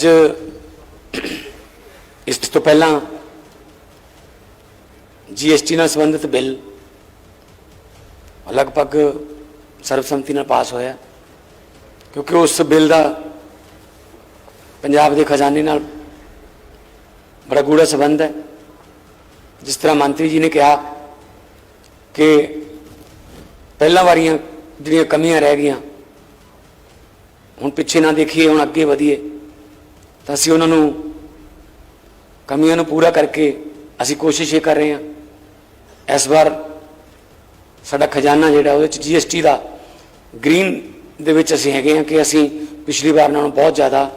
ਅੱਜ ਇਸ ਤੋਂ ਪਹਿਲਾਂ ਜੀਐਸਟੀ ਨਾਲ ਸੰਬੰਧਿਤ ਬਿੱਲ ਲਗਭਗ ਸਰਬਸੰਮਤੀ ਨਾਲ ਪਾਸ ਹੋਇਆ, ਕਿਉਂਕਿ ਉਸ ਬਿੱਲ ਦਾ ਪੰਜਾਬ ਦੇ ਖਜ਼ਾਨੇ ਨਾਲ ਬੜਾ ਗੂੜਾ ਸੰਬੰਧ ਹੈ। ਜਿਸ ਤਰ੍ਹਾਂ ਮੰਤਰੀ ਜੀ ਨੇ ਕਿਹਾ ਕਿ ਪਹਿਲਾਂ ਵਾਰੀਆਂ ਜਿਹੜੀਆਂ ਕਮੀਆਂ ਰਹਿ ਗਈਆਂ, ਹੁਣ ਪਿੱਛੇ ਨਾ ਦੇਖੀਏ, ਹੁਣ ਅੱਗੇ ਵਧੀਏ। ਤਾਂ ਅਸੀਂ ਉਹਨਾਂ ਨੂੰ ਕਮੀਆਂ ਨੂੰ ਪੂਰਾ ਕਰਕੇ ਅਸੀਂ ਕੋਸ਼ਿਸ਼ ਇਹ ਕਰ ਰਹੇ ਹਾਂ। ਇਸ ਵਾਰ ਸਾਡਾ ਖਜ਼ਾਨਾ ਜਿਹੜਾ ਉਹਦੇ ਚ ਜੀਐਸਟੀ ਦਾ ਗ੍ਰੀਨ ਦੇ ਵਿੱਚ ਅਸੀਂ ਹੈਗੇ ਹਾਂ ਕਿ ਅਸੀਂ ਪਿਛਲੀ ਵਾਰ ਨਾਲੋਂ ਬਹੁਤ ਜ਼ਿਆਦਾ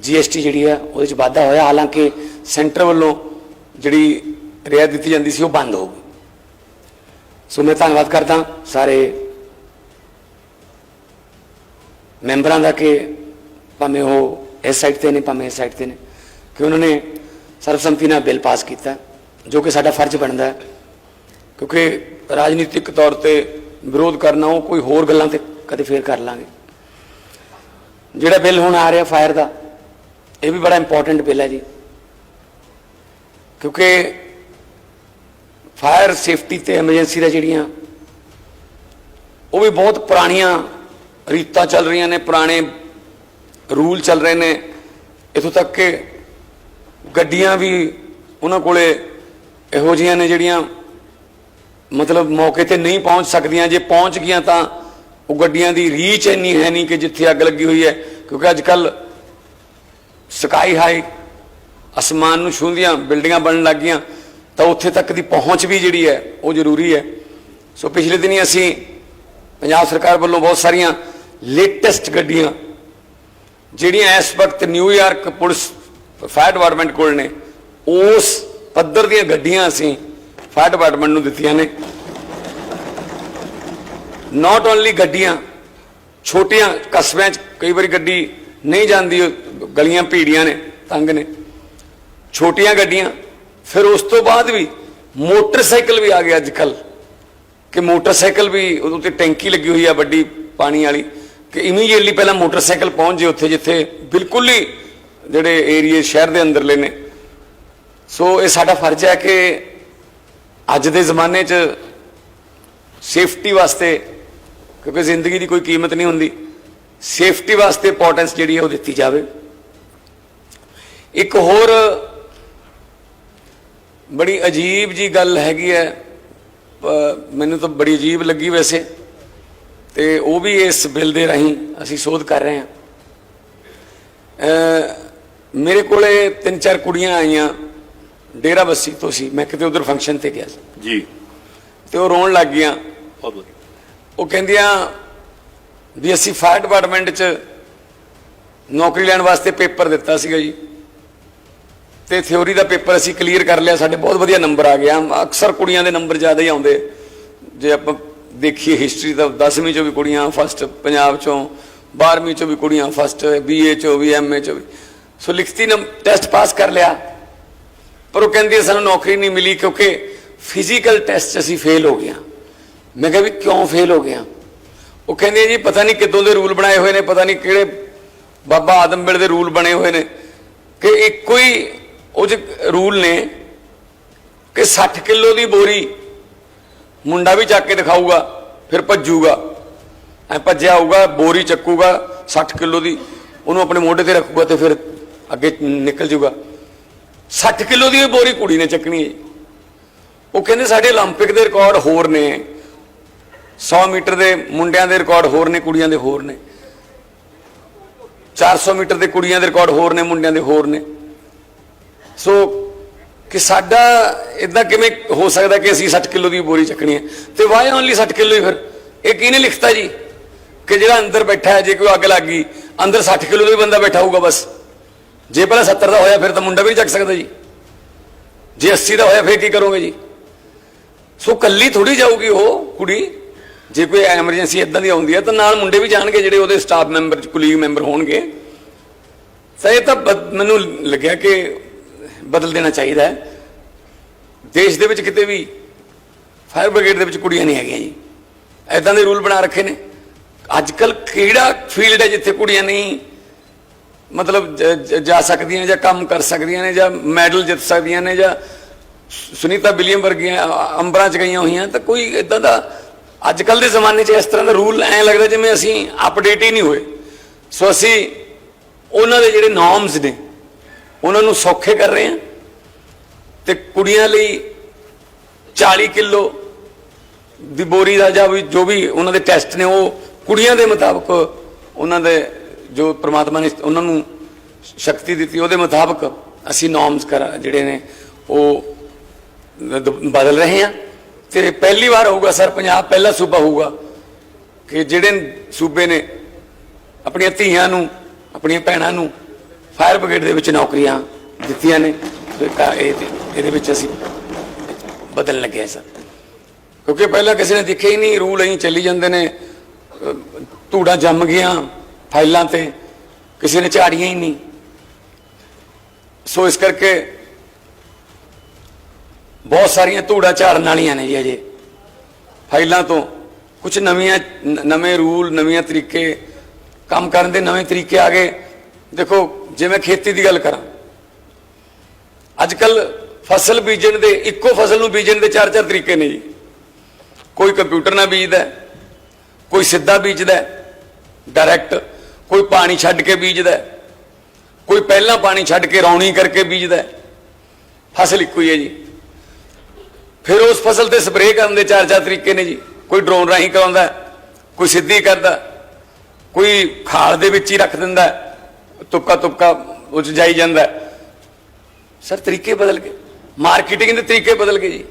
ਜੀਐਸਟੀ ਜਿਹੜੀ ਹੈ ਉਹਦੇ ਚ ਵਾਧਾ ਹੋਇਆ। ਹਾਲਾਂਕਿ ਸੈਂਟਰ ਵੱਲੋਂ ਜਿਹੜੀ ਰਿਆਇਤ ਦਿੱਤੀ ਜਾਂਦੀ ਸੀ ਉਹ ਬੰਦ ਹੋ ਗਈ। ਸੋ ਮੈਂ ਧੰਨਵਾਦ ਕਰਦਾ ਸਾਰੇ ਮੈਂਬਰਾਂ ਦਾ ਕਿ ਭਾਵੇਂ ਉਹ ਇਸ ਸਾਈਡ ਤੇ ਨੇ, ਭਾਵੇਂ ਇਸ ਸਾਈਡ ਤੇ ਨੇ, ਕਿ ਉਹਨਾਂ ਨੇ ਸਰਬਸੰਮਤੀ ਨਾਲ ਬਿੱਲ ਪਾਸ ਕੀਤਾ, ਜੋ ਕਿ ਸਾਡਾ ਫਰਜ਼ ਬਣਦਾ ਹੈ। ਕਿਉਂਕਿ ਰਾਜਨੀਤਿਕ ਤੌਰ ਤੇ ਵਿਰੋਧ ਕਰਨਾ, ਉਹ ਕੋਈ ਹੋਰ ਗੱਲਾਂ ਤੇ ਕਦੇ ਫੇਰ ਕਰ ਲਾਂਗੇ। ਜਿਹੜਾ ਬਿੱਲ ਹੁਣ ਆ ਰਿਹਾ ਫਾਇਰ ਦਾ, ਇਹ ਵੀ ਬੜਾ ਇੰਪੋਰਟੈਂਟ ਬਿੱਲ ਹੈ ਜੀ। ਕਿਉਂਕਿ ਫਾਇਰ ਸੇਫਟੀ ਤੇ ਐਮਰਜੈਂਸੀ ਦਾ ਜਿਹੜੀਆਂ, ਉਹ ਵੀ ਬਹੁਤ ਪੁਰਾਣੀਆਂ ਰੀਤਾਂ ਚੱਲ ਰਹੀਆਂ ਨੇ, ਪੁਰਾਣੇ ਰੂਲ ਚੱਲ ਰਹੇ ਨੇ, ਇਥੋਂ ਤੱਕ ਕਿ ਗੱਡੀਆਂ ਵੀ ਉਹਨਾਂ ਕੋਲੇ ਇਹੋ ਜਿਹੀਆਂ ਨੇ ਜਿਹੜੀਆਂ ਮਤਲਬ ਮੌਕੇ ਤੇ ਨਹੀਂ ਪਹੁੰਚ ਸਕਦੀਆਂ, ਜੇ ਪਹੁੰਚ ਗਈਆਂ ਤਾਂ ਉਹ ਗੱਡੀਆਂ ਦੀ ਰੀਚ ਇੰਨੀ ਹੈ ਨਹੀਂ ਕਿ ਜਿੱਥੇ ਅੱਗ ਲੱਗੀ ਹੋਈ ਹੈ, ਕਿਉਂਕਿ ਅੱਜ ਕੱਲ ਸਕਾਈ ਹਾਈ ਅਸਮਾਨ ਨੂੰ ਛੂੰਹਦੀਆਂ, ਬਿਲਡਿੰਗਾਂ ਬਣਨ ਲੱਗ ਗਈਆਂ, ਤਾਂ ਉੱਥੇ ਤੱਕ ਦੀ ਪਹੁੰਚ ਵੀ ਜਿਹੜੀ ਹੈ, ਉਹ ਜ਼ਰੂਰੀ ਹੈ। ਸੋ ਪਿਛਲੇ ਦਿਨੀ ਅਸੀਂ ਪੰਜਾਬ ਸਰਕਾਰ ਵੱਲੋਂ ਬਹੁਤ ਸਾਰੀਆਂ ਲੇਟੈਸਟ ਗੱਡੀਆਂ ਜਿਹੜੀਆਂ ਇਸ ਵਕਤ ਨਿਊਯਾਰਕ ਪੁਲਿਸ ਫਾਇਰ ਡਿਪਾਰਟਮੈਂਟ ਕੋਲ ਨੇ, ਉਸ ਪੱਧਰ ਦੀਆਂ ਗੱਡੀਆਂ ਅਸੀਂ ਫਾਇਰ ਡਿਪਾਰਟਮੈਂਟ ਨੂੰ ਦਿੱਤੀਆਂ ਨੇ। ਨਾਟ ਓਨਲੀ ਗੱਡੀਆਂ, ਛੋਟੀਆਂ ਕਸਬਿਆਂ 'ਚ ਕਈ ਵਾਰੀ ਗੱਡੀ ਨਹੀਂ ਜਾਂਦੀ, ਗਲੀਆਂ ਭੀੜੀਆਂ ਨੇ, ਤੰਗ ਨੇ। ਛੋਟੀਆਂ ਗੱਡੀਆਂ, ਫਿਰ ਉਸ ਤੋਂ ਬਾਅਦ ਵੀ ਮੋਟਰਸਾਈਕਲ ਵੀ ਆ ਗਿਆ ਅੱਜ ਕੱਲ ਕਿ ਮੋਟਰਸਾਈਕਲ ਵੀ ਉਹਦੇ ਉੱਤੇ ਟੈਂਕੀ ਲੱਗੀ ਹੋਈ ਆ ਵੱਡੀ ਪਾਣੀ ਵਾਲੀ। ਕਿ ਇਮੀਡੀਏਟਲੀ ਪਹਿਲਾਂ ਮੋਟਰਸਾਈਕਲ ਪਹੁੰਚ ਜੇ ਉੱਥੇ, ਜਿੱਥੇ ਬਿਲਕੁਲ ਹੀ ਜਿਹੜੇ ਏਰੀਏ ਸ਼ਹਿਰ ਦੇ ਅੰਦਰਲੇ ਨੇ। ਸੋ ਇਹ ਸਾਡਾ ਫਰਜ਼ ਹੈ ਕਿ ਅੱਜ ਦੇ ਜ਼ਮਾਨੇ 'ਚ ਸੇਫਟੀ ਵਾਸਤੇ, ਕਿਉਂਕਿ ਜ਼ਿੰਦਗੀ ਦੀ ਕੋਈ ਕੀਮਤ ਨਹੀਂ ਹੁੰਦੀ ਸੇਫਟੀ ਵਾਸਤੇ ਇੰਪੋਰਟੈਂਸ ਜਿਹੜੀ ਹੈ ਉਹ ਦਿੱਤੀ ਜਾਵੇ। ਇੱਕ ਹੋਰ ਬੜੀ ਅਜੀਬ ਜੀ ਗੱਲ ਹੈਗੀ ਹੈ ਮੈਨੂੰ ਤਾਂ ਬੜੀ ਅਜੀਬ ਲੱਗੀ ਵੈਸੇ। ਤੇ ਉਹ ਵੀ ਇਸ ਬਿੱਲ ਦੇ ਰਾਹੀਂ ਅਸੀਂ ਸੋਧ ਕਰ ਰਹੇ ਹਾਂ। ਮੇਰੇ ਕੋਲੇ ਤਿੰਨ ਚਾਰ ਕੁੜੀਆਂ ਆਈਆਂ ਡੇਰਾ ਬੱਸੀ ਤੋਂ ਸੀ। ਮੈਂ ਕਿਤੇ ਉਧਰ ਫੰਕਸ਼ਨ ਤੇ ਗਿਆ ਸੀ। ਜੀ। ਤੇ ਉਹ ਰੋਣ ਲੱਗ ਗਈਆਂ। ਉਹ ਕਹਿੰਦੀਆਂ ਵੀ ਅਸੀਂ ਫਾਇਰ ਡਿਪਾਰਟਮੈਂਟ 'ਚ ਨੌਕਰੀ ਲੈਣ ਵਾਸਤੇ ਪੇਪਰ ਦਿੱਤਾ ਸੀਗਾ ਜੀ। ਤੇ ਥਿਉਰੀ ਦਾ ਪੇਪਰ ਅਸੀਂ ਕਲੀਅਰ ਕਰ ਲਿਆ। ਸਾਡੇ ਬਹੁਤ ਵਧੀਆ ਨੰਬਰ ਆ ਗਿਆ ਅਕਸਰ ਕੁੜੀਆਂ ਦੇ ਨੰਬਰ ਜ਼ਿਆਦਾ ਹੀ ਆਉਂਦੇ। ਜੇ ਆਪਾਂ ਦੇਖੀਏ ਹਿਸਟਰੀ ਤਾਂ 10ਵੀਂ ਚੋਂ ਵੀ ਕੁੜੀਆਂ ਫਸਟ ਪੰਜਾਬ ਚੋਂ 12ਵੀਂ ਚੋਂ ਵੀ ਕੁੜੀਆਂ ਫਸਟ ਬੀਏ ਚੋਂ ਵੀ ਐਮਏ ਚੋਂ ਵੀ। ਸੋ ਲਿਖਤੀ ਨੰਬਰ ਟੈਸਟ ਪਾਸ ਕਰ ਲਿਆ। ਪਰ ਉਹ ਕਹਿੰਦੀ ਹੈ, ਸਾਨੂੰ ਨੌਕਰੀ ਨਹੀਂ ਮਿਲੀ ਕਿਉਂਕਿ ਫਿਜ਼ੀਕਲ ਟੈਸਟ 'ਚ ਅਸੀਂ ਫੇਲ ਹੋ ਗਏ ਹਾਂ। ਮੈਂ ਕਿਹਾ ਵੀ ਕਿਉਂ ਫੇਲ ਹੋ ਗਿਆ ਉਹ ਕਹਿੰਦੇ ਜੀ ਪਤਾ ਨਹੀਂ ਕਿੱਦੋਂ ਦੇ ਰੂਲ ਬਣਾਏ ਹੋਏ ਨੇ ਪਤਾ ਨਹੀਂ ਕਿਹੜੇ ਬਾਬਾ ਆਦਮ ਵੇਲੇ ਦੇ ਰੂਲ ਬਣੇ ਹੋਏ ਨੇ ਕਿ ਇੱਕੋ ਹੀ ਉਹ ਚ ਰੂਲ ਨੇ ਕਿ 60 ਕਿਲੋ ਦੀ ਬੋਰੀ ਮੁੰਡਾ ਵੀ ਚੱਕ ਕੇ ਦਿਖਾਊਗਾ ਫਿਰ ਭੱਜੂਗਾ ਐ ਭੱਜਿਆ ਆਊਗਾ ਬੋਰੀ ਚੱਕੂਗਾ 60 ਕਿਲੋ ਦੀ ਉਹਨੂੰ ਆਪਣੇ ਮੋਢੇ ਤੇ ਰੱਖੂਗਾ ਤੇ ਫਿਰ ਅੱਗੇ ਨਿਕਲ ਜਾਊਗਾ 60 ਕਿਲੋ ਦੀ ਇਹ ਬੋਰੀ ਕੁੜੀ ਨੇ ਚੱਕਣੀ ਹੈ ਉਹ ਕਹਿੰਦੇ ਸਾਡੇ 올림픽 ਦੇ ਰਿਕਾਰਡ ਹੋਰ ਨੇ 100 ਮੀਟਰ ਦੇ ਮੁੰਡਿਆਂ ਦੇ ਰਿਕਾਰਡ ਹੋਰ ਨੇ ਕੁੜੀਆਂ ਦੇ ਹੋਰ ਨੇ 400 ਮੀਟਰ ਦੇ ਕੁੜੀਆਂ ਦੇ ਰਿਕਾਰਡ ਹੋਰ ਨੇ ਮੁੰਡਿਆਂ ਦੇ ਹੋਰ ਨੇ ਸੋ ਕਿ ਸਾਡਾ ਇਦਾਂ ਕਿਵੇਂ ਹੋ ਸਕਦਾ ਕਿ ਅਸੀਂ 60 ਕਿਲੋ ਦੀ ਬੋਰੀ ਚੱਕਣੀ ਹੈ? ਤੇ ਵਾਈ ਓਨਲੀ 60 ਕਿਲੋ ਹੀ ਫਿਰ? ਇਹ ਕਿਹਨੇ ਲਿਖਤਾ ਜੀ? ਕਿ ਜਿਹੜਾ ਅੰਦਰ ਬੈਠਾ ਹੈ, ਜੇ ਕੋਈ ਅੱਗ ਲੱਗ ਗਈ, ਅੰਦਰ 60 ਕਿਲੋ ਦਾ ਹੀ ਬੰਦਾ ਬੈਠਾ ਹੋਊਗਾ ਬਸ। ਜੇ ਪਹਿਲਾਂ 70 ਦਾ ਹੋਇਆ, ਫਿਰ ਤਾਂ ਮੁੰਡਾ ਵੀ ਨਹੀਂ ਚੱਕ ਸਕਦਾ ਜੀ। ਜੇ 80 ਦਾ ਹੋਇਆ, ਫਿਰ ਕੀ ਕਰੋਗੇ ਜੀ? ਸੋ ਕੱਲੀ ਥੋੜੀ ਜਾਊਗੀ ਉਹ ਕੁੜੀ। ਜੇ ਕੋਈ ਐਮਰਜੈਂਸੀ ਇਦਾਂ ਦੀ ਆਉਂਦੀ ਹੈ, ਤਾਂ ਨਾਲ ਮੁੰਡੇ ਵੀ ਜਾਣਗੇ, ਜਿਹੜੇ ਉਹਦੇ ਸਟਾਫ ਮੈਂਬਰ ਕੁਲੀਗ ਮੈਂਬਰ ਹੋਣਗੇ। ਤਾਂ ਇਹ ਤਾਂ ਬਦ- ਮੈਨੂੰ ਲੱਗਿਆ ਕਿ ਬਦਲ ਦੇਣਾ ਚਾਹੀਦਾ ਹੈ। ਦੇਸ਼ ਦੇ ਵਿੱਚ ਕਿਤੇ ਵੀ ਫਾਇਰ ਬ੍ਰਿਗੇਡ ਦੇ ਵਿੱਚ ਕੁੜੀਆਂ ਨਹੀਂ ਹੈਗੀਆਂ ਜੀ। ਐਦਾਂ ਦੇ ਰੂਲ ਬਣਾ ਰੱਖੇ ਨੇ। ਅੱਜ ਕੱਲ ਕਿਹੜਾ ਫੀਲਡ ਹੈ ਜਿੱਥੇ ਕੁੜੀਆਂ ਨਹੀਂ ਮਤਲਬ ਜਾ ਸਕਦੀਆਂ ਨੇ ਜਾਂ ਕੰਮ ਕਰ ਸਕਦੀਆਂ ਨੇ ਜਾਂ ਮੈਡਲ ਜਿੱਤ ਸਕਦੀਆਂ ਨੇ ਜਾਂ ਸੁਨੀਤਾ ਵਿਲੀਅਮ ਵਰਗੀਆਂ ਅੰਬਰਾਂ 'ਚ ਗਈਆਂ ਹੋਈਆਂ, ਤਾਂ ਕੋਈ ਇਦਾਂ ਦਾ ਅੱਜ ਕੱਲ ਦੇ ਜ਼ਮਾਨੇ 'ਚ ਇਸ ਤਰ੍ਹਾਂ ਦਾ ਰੂਲ ਐ ਲੱਗਦਾ ਜਿਵੇਂ ਅਸੀਂ ਅਪਡੇਟ ਹੀ ਨਹੀਂ ਹੋਏ। ਸੋ ਅਸੀਂ ਉਹਨਾਂ ਦੇ ਜਿਹੜੇ ਨਾਰਮਸ ਨੇ ਉਹਨਾਂ ਨੂੰ ਸੌਖੇ ਕਰ ਰਹੇ ਹਾਂ ਤੇ ਕੁੜੀਆਂ ਲਈ 40 ਕਿਲੋ ਦੀ ਬੋਰੀ ਦਾ ਜਾਂ ਵੀ ਜੋ ਵੀ ਉਹਨਾਂ ਦੇ ਟੈਸਟ ਨੇ, ਉਹ ਕੁੜੀਆਂ ਦੇ ਮੁਤਾਬਕ ਉਹਨਾਂ ਦੇ ਜੋ ਪ੍ਰਮਾਤਮਾ ਨੇ ਉਹਨਾਂ ਨੂੰ ਸ਼ਕਤੀ ਦਿੱਤੀ, ਉਹਦੇ ਮੁਤਾਬਕ ਅਸੀਂ ਨਾਰਮਸ ਕਰ ਜਿਹੜੇ ਨੇ, ਉਹ ਦ- ਬਦਲ ਰਹੇ ਹਾਂ ਤੇ ਪਹਿਲੀ ਵਾਰ ਹੋਊਗਾ ਸਰ, ਪੰਜਾਬ ਪਹਿਲਾ ਸੂਬਾ ਹੋਊਗਾ ਕਿ ਜਿਹੜੇ ਸੂਬੇ ਨੇ ਆਪਣੀਆਂ ਧੀਆਂ ਨੂੰ, ਆਪਣੀਆਂ ਭੈਣਾਂ ਨੂੰ ਫਾਇਰ ਬ੍ਰਿਗੇਡ ਦੇ ਵਿੱਚ ਨੌਕਰੀਆਂ ਦਿੱਤੀਆਂ ਨੇ ਤੇ ਇਹਦੇ ਵਿੱਚ ਅਸੀਂ ਬਦਲਣ ਲੱਗੇ ਹਾਂ ਸਰ। ਕਿਉਂਕਿ ਪਹਿਲਾਂ ਕਿਸੇ ਨੇ ਦੇਖਿਆ ਹੀ ਨਹੀਂ ਰੂਲ ਐਂ ਚੱਲੀ ਜਾਂਦੇ ਨੇ ਅਹ, ਧੂੜਾਂ ਜੰਮ ਗਈਆਂ ਫਾਈਲਾਂ ਤੇ ਕਿਸੇ ਨੇ ਝਾੜੀਆਂ ਹੀ ਨਹੀਂ। ਸੋ ਇਸ ਕਰਕੇ ਬਹੁਤ ਸਾਰੀਆਂ ਧੂੜਾਂ ਝਾੜਨ ਵਾਲੀਆਂ ਨੇ ਜੀ ਅਜੇ। ਫਾਈਲਾਂ ਤੋਂ ਕੁਝ ਨਵੀਆਂ ਨਵੇਂ ਰੂਲ ਨਵੀਆਂ ਤਰੀਕੇ ਕੰਮ ਕਰਨ ਦੇ ਨਵੇਂ ਤਰੀਕੇ ਆ ਗਏ। ਦੇਖੋ ਜੇ ਮੈਂ ਖੇਤੀ ਦੀ ਗੱਲ ਕਰਾਂ ਅੱਜ ਕੱਲ ਫਸਲ ਬੀਜਣ ਦੇ, ਇੱਕੋ ਫਸਲ ਨੂੰ ਬੀਜਣ ਦੇ ਚਾਰ ਚਾਰ ਤਰੀਕੇ ਨੇ ਜੀ। ਕੋਈ ਕੰਪਿਊਟਰ ਨਾਲ ਬੀਜਦਾ ਕੋਈ ਸਿੱਧਾ ਬੀਜਦਾ ਡਾਇਰੈਕਟ ਕੋਈ ਪਾਣੀ ਛੱਡ ਕੇ ਬੀਜਦਾ ਕੋਈ ਪਹਿਲਾਂ ਪਾਣੀ ਛੱਡ ਕੇ ਰੌਣੀ ਕਰਕੇ ਬੀਜਦਾ ਫਸਲ ਇੱਕੋ ਹੀ ਹੈ ਜੀ। ਫਿਰ ਉਸ ਫਸਲ ਤੇ ਸਪਰੇਅ ਕਰਨ ਦੇ ਚਾਰ ਚਾਰ ਤਰੀਕੇ ਨੇ ਜੀ। ਕੋਈ ਡਰੋਨ ਰਾਹੀਂ ਕਰਾਉਂਦਾ ਕੋਈ ਸਿੱਧੀ ਕਰਦਾ ਕੋਈ ਖਾਲ ਦੇ ਵਿੱਚ ਹੀ ਰੱਖ ਦਿੰਦਾ ਤੁਪਕਾ ਤੁਪਕਾ ਉਹ 'ਚ ਜਾਈ ਜਾਂਦਾ। ਸਰ, ਤਰੀਕੇ ਬਦਲ ਗਏ। ਮਾਰਕੀਟਿੰਗ ਦੇ ਤਰੀਕੇ ਬਦਲ ਗਏ ਜੀ।